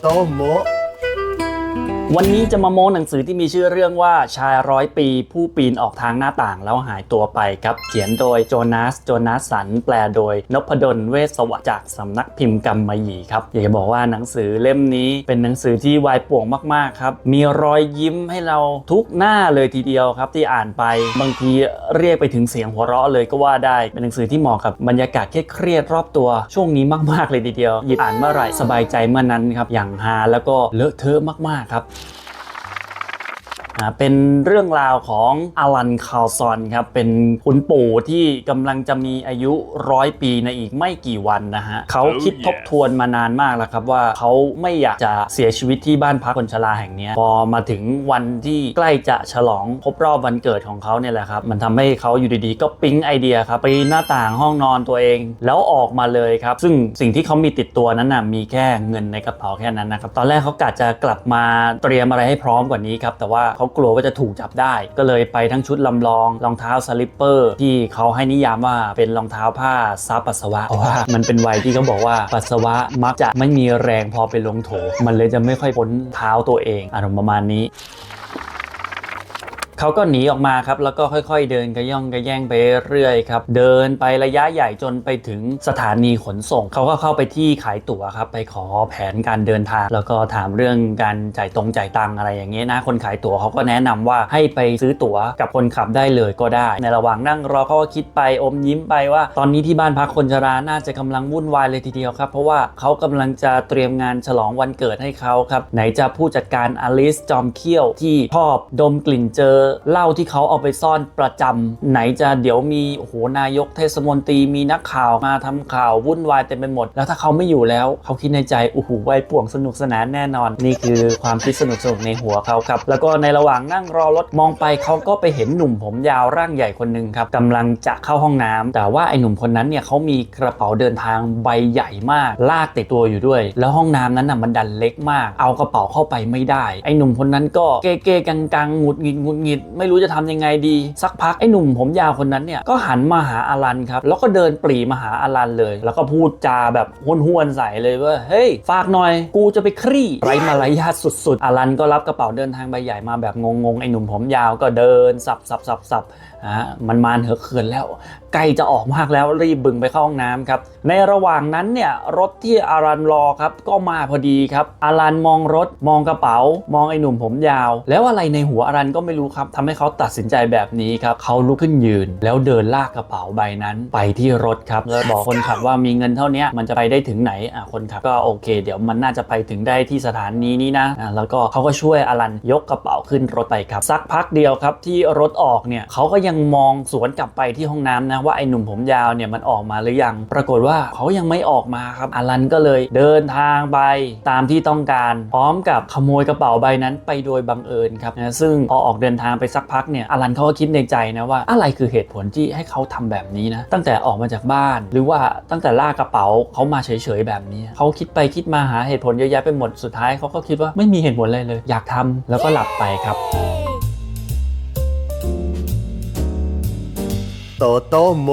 โตโมะ วันนี้จะมาโม้หนังสือที่มีชื่อเรื่องว่าชายร้อยปี ผู้ปีนออกทางหน้าต่างแล้วหายตัวไปครับ เขียนโดยโจนาส โจนาสสัน แปลโดยนพดล เวสสวัสดิ์จากสำนักพิมพ์กำมหยี่ครับ อยากจะบอกว่าหนังสือเล่มนี้เป็นหนังสือที่วายป่วงมาก ๆ ครับ มีรอยยิ้มให้เราทุกหน้าเลยทีเดียวครับ ที่อ่านไปบางทีเรียกไปถึงเสียงหัวเราะเลยก็ว่าได้ เป็นหนังสือที่เหมาะกับบรรยากาศเครียดรอบตัวช่วงนี้มาก ๆ เลยทีเดียวหยิบอ่านเมื่อไหร่สบายใจเมื่อนั้นครับอย่างฮาแล้วก็เลอะเทอะมากๆครับ เป็นเรื่องราวของอลันคาลซอนครับ เป็นคุณปู่ที่กำลังจะมีอายุร้อยปีในอีกไม่กี่วันนะฮะเขาคิดทบทวนมานานมากแล้วครับว่าเขาไม่อยากจะเสียชีวิตที่บ้านพักคนชราแห่งนี้พอมาถึงวันที่ใกล้จะฉลองครบรอบวันเกิดของเขาเนี่ยแหละครับมันทำให้เขาอยู่ดีๆ ก็ปิ๊งไอเดียครับไปหน้าต่างห้องนอนตัวเอง แล้วออกมาเลยครับ ซึ่งสิ่งที่เขามีติดตัวนั้นน่ะมีแค่เงินในกระเป๋าแค่นั้นนะครับตอนแรกเขากะจะกลับมาเตรียมอะไรให้พร้อมกว่านี้ครับแต่ว่าเขากลัวว่าจะถูกจับได้ ก็เลยไปทั้งชุดลำลองรองเท้าสลิปเปอร์ ที่เขาให้นิยามว่าเป็นรองเท้าผ้าซับปัสสาวะเพราะว่ามันเป็นวัยที่เขาบอกว่าปัสสาวะมักจะไม่มีแรงพอไปลงโถ มันเลยจะไม่ค่อยพ้นเท้าตัวเองอารมณ์ประมาณนี้ เขาก็หนีออกมาครับแล้วก็ค่อยๆ เดินกระย่องกระแย่งไปเรื่อยครับเดินไประยะใหญ่จนไปถึงสถานีขนส่ง เขาก็เข้าไปที่ขายตั๋วครับไปขอแผนการเดินทาง แล้วก็ถามเรื่องการจ่ายตรงจ่ายตังอะไรอย่างเงี้ยนะคนขายตั๋วเขาก็แนะนำว่าให้ไปซื้อตั๋วกับคนขับได้เลยก็ได้ ในระหว่างนั่งรอเขาก็คิดไปอมยิ้มไปว่า ตอนนี้ที่บ้านพักคนชราน่าจะกำลังวุ่นวายเลยทีเดียวครับ เพราะว่าเขากำลังจะเตรียมงานฉลองวันเกิดให้เขาครับไหนจะผู้จัดการอลิสจอมเขี้ยวที่ชอบดมกลิ่นเจอเหล้าที่เขาเอาไปซ่อนประจำไหนจะเดี๋ยวมีโอ้โหนายกเทศมนตรีมีนักข่าวมาทำข่าววุ่นวายเต็มไปหมด แล้วถ้าเขาไม่อยู่แล้วเขาคิดในใจโอ้โหไวัยป่วงสนุกสนานแน่นอน นี่คือความคิดสนุกสนุกในหัวเขาครับ แล้วก็ในระหว่างนั่งรอรถมองไปเขาก็ไปเห็นหนุ่มผมยาวร่างใหญ่คนหนึ่งครับกำลังจะเข้าห้องน้ำแต่ว่าไอ้หนุ่มคนนั้นเนี่ยเขามีกระเป๋าเดินทางใบใหญ่มาก ลากติดตัวอยู่ด้วย แล้วห้องน้ำนั้นน่ะมันดันเล็กมาก เอากระเป๋าเข้าไปไม่ได้ ไอ้หนุ่มคนนั้นก็เก้เก้กังกังหงุดหงิดหงุดหงิดไม่รู้จะทำยังไงดี สักพักไอ้หนุ่มผมยาวคนนั้นเนี่ยก็หันมาหาอลันครับ แล้วก็เดินปรีมาหาอลันเลย แล้วก็พูดจาแบบห้วนๆใส่เลยว่าเฮ้ยฝากหน่อย กูจะไปครี่ไรมารยาทสุดๆอลันก็รับกระเป๋าเดินทางใบใหญ่มาแบบงงๆไอ้หนุ่มผมยาวก็เดินสับสับสับสับอะมันมานเหอะเขินแล้วใกล้จะออกมากแล้วรีบบึงไปเข้าห้องน้ำครับ ในระหว่างนั้นเนี่ยรถที่อารันรอครับก็มาพอดีครับอารันมองรถมองกระเป๋า มองไอ้หนุ่มผมยาว แล้วอะไรในหัวอารันก็ไม่รู้ครับทำให้เขาตัดสินใจแบบนี้ครับเขาลุกขึ้นยืน แล้วเดินลากกระเป๋าใบนั้น ไปที่รถครับแล้วบอกคนขับว่ามีเงินเท่านี้มันจะไปได้ถึงไหนอะคนขับก็โอเค เดี๋ยวมันน่าจะไปถึงได้ที่สถานีนี้นะอะแล้วก็เขาก็ช่วยอารันยกกระเป๋าขึ้นรถไปครับ สักพักเดียวครับที่รถออกเนี่ยเขาก็ยังมองสวนกลับไปที่ห้องน้ำนะว่าไอ้หนุ่มผมยาวเนี่ยมันออกมาหรือยัง ปรากฏว่าเขายังไม่ออกมาครับอารันก็เลยเดินทางไปตามที่ต้องการ พร้อมกับขโมยกระเป๋าใบนั้นไปโดยบังเอิญครับนะซึ่งพอออกเดินทางไปสักพักเนี่ยอลันเขาก็คิดในใจนะว่าอะไรคือเหตุผลที่ให้เขาทำแบบนี้นะตั้งแต่ออกมาจากบ้าน หรือว่าตั้งแต่ลากกระเป๋าเขามาเฉยๆแบบนี้เขาคิดไปคิดมาหาเหตุผลเยอะแยะไปหมดสุดท้ายเขาก็คิดว่าไม่มีเหตุผลอะไรเลย อยากทำแล้วก็หลับไปครับโตโตโม